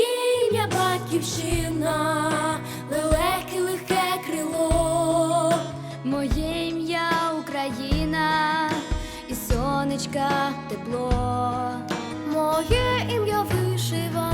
ім'я батьківщина, лелеке легке крило, моє ім'я Україна і сонечка тепло, моє ім'я вишива.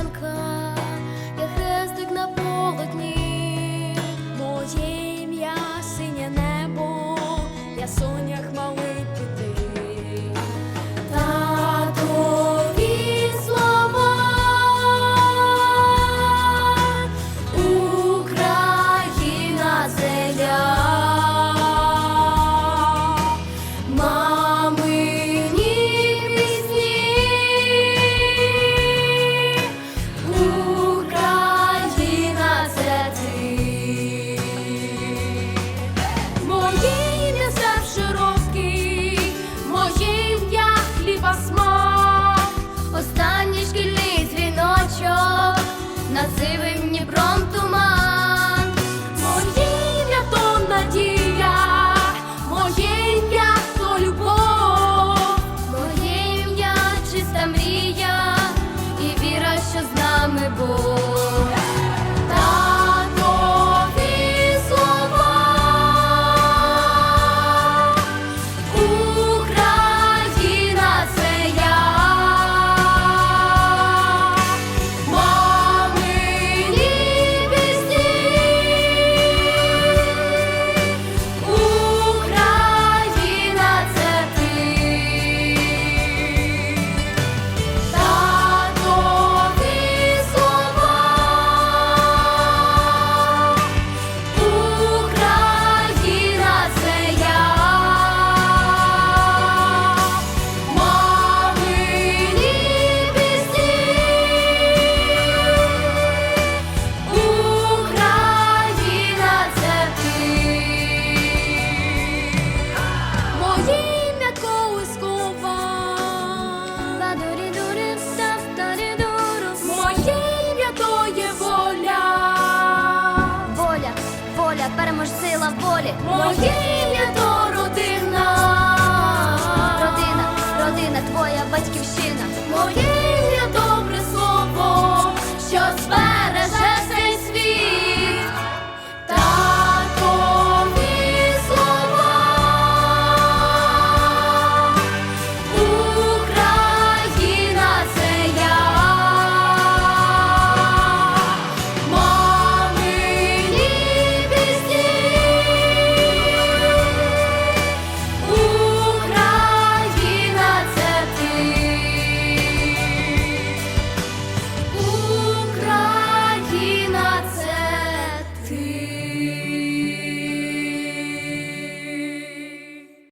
з нами Бог. в болі моєї.